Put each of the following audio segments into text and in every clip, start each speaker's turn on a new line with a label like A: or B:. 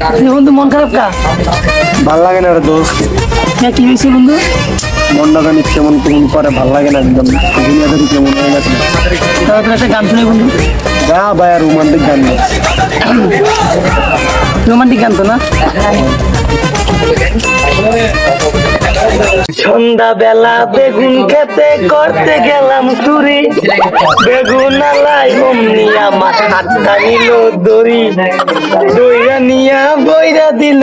A: বন্ধু মন খারাপ কা?
B: ভালো লাগে না রে দোস্ত।
A: হ্যাঁ কি হয়েছে বন্ধু?
B: মনটা জানি কেমন কেমন করে ভালো লাগে না একদম। দুনিয়াদারি কেমন হয়ে গেছে।
A: তাহলে তুমি একটা গান শুনে বন্ধু।
B: গা ভাই রোমান্টিক গান
A: রোমান্টিক গান তো না? সন্ধ্যা বেলা বেগুন খেতে করতে গেলাম চুরি। বেগুন আলাই অমনি আমার হাতটা নিল দড়ি। দইরা নিয়া বইরা দিল।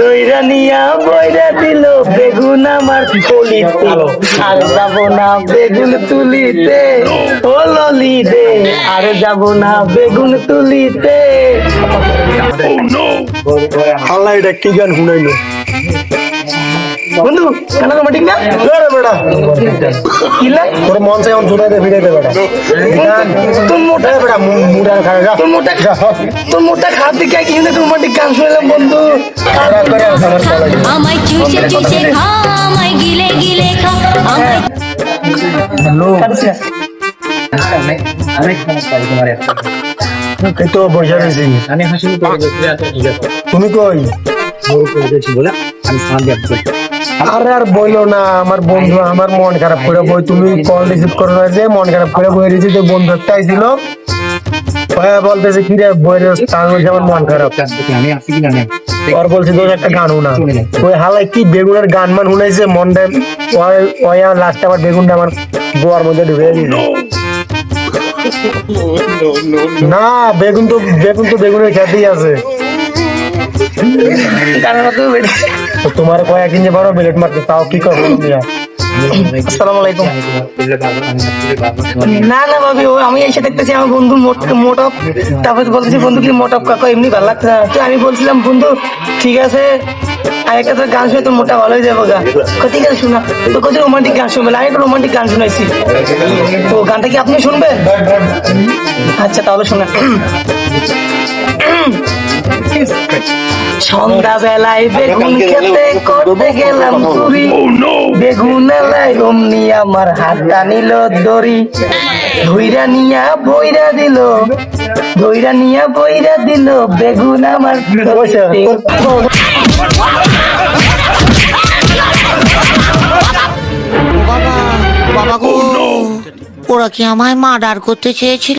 A: দইরা নিয়া বইরা দিল। বেগুন আমার কলিতে আর যাব না বেগুন তুলিতে। ও ললিতে, আর যাব না বেগুন তুলিতে।
B: আল্লাহ এটা কি গান শুনাইলো?
A: বন্ধু কেন রোমান্টিক না?
B: রে বেটা।
A: কিলা?
B: তোর মন চাই আমি ছুটাই দে ফিরে দে বেটা।
A: তোর মোটা
B: রে বেটা মুডা খায় যা।
A: তোর মোটা তোর মোটা দিকে কি গান শুনলাম বন্ধু।
C: আমায় চুষে চুষে খা আমায় গিলে গিলে খা আমায়
B: হ্যালো।
A: আচ্ছা।
B: এই তো বসে রয়েছি
D: আমি আচ্ছা ঠিক আছে
B: তুমি কই?
D: বলে আমি
B: আরে আর বইলো না আমার বন্ধু আমার মন খারাপ করে বই তুমি কল রিসিভ করো না যে মন খারাপ করে বই রিসিভ বন্ধু একটা আইছিল বলতেছে কি রে বইয়ের আমার মন খারাপ
D: আমি আসি কিনা নেই
B: আর বলছি তোর একটা গান শোনা ওই হালাই কি বেগুনের গান মান শুনাইছে মনটা ওই লাস্টে আমার বেগুনটা আমার গোয়ার মধ্যে ঢুকে না বেগুন তো বেগুন তো বেগুনের খেতেই আছে তো তোমার কয়েকদিন যে বড় বিলেট মারতে তাও কি করব মিয়া
A: আসসালামু আলাইকুম। না না ভাবি ও আমি এসে দেখতেছি আমার বন্ধু মোটা তারপরে বলতেছি বন্ধু কি মোটা কাকা? এমনি ভালো লাগছে তো আমি বলছিলাম বন্ধু ঠিক আছে। একটা তো গান শুনে তো মোটা ভালো হয়ে যাব গা। ঠিক আছে শোনা তো কত রোমান্টিক গান শুনবেন আমি একটা রোমান্টিক গান শুনাইছি। তো গানটা কি আপনি শুনবেন? আচ্ছা তাহলে শোনা সন্ধ্যা বেলায় বেগুন খেতে করতে গেলাম চুরি। বেগুন এলাই অমনি আমার হাতটা নিল দড়ি। ধইরা নিয়া বইরা দিল ধইরা নিয়া বইরা দিল বেগুন আমার
E: বাবা বাবা গো ওরা কি আমায় মার্ডার করতে চেয়েছিল?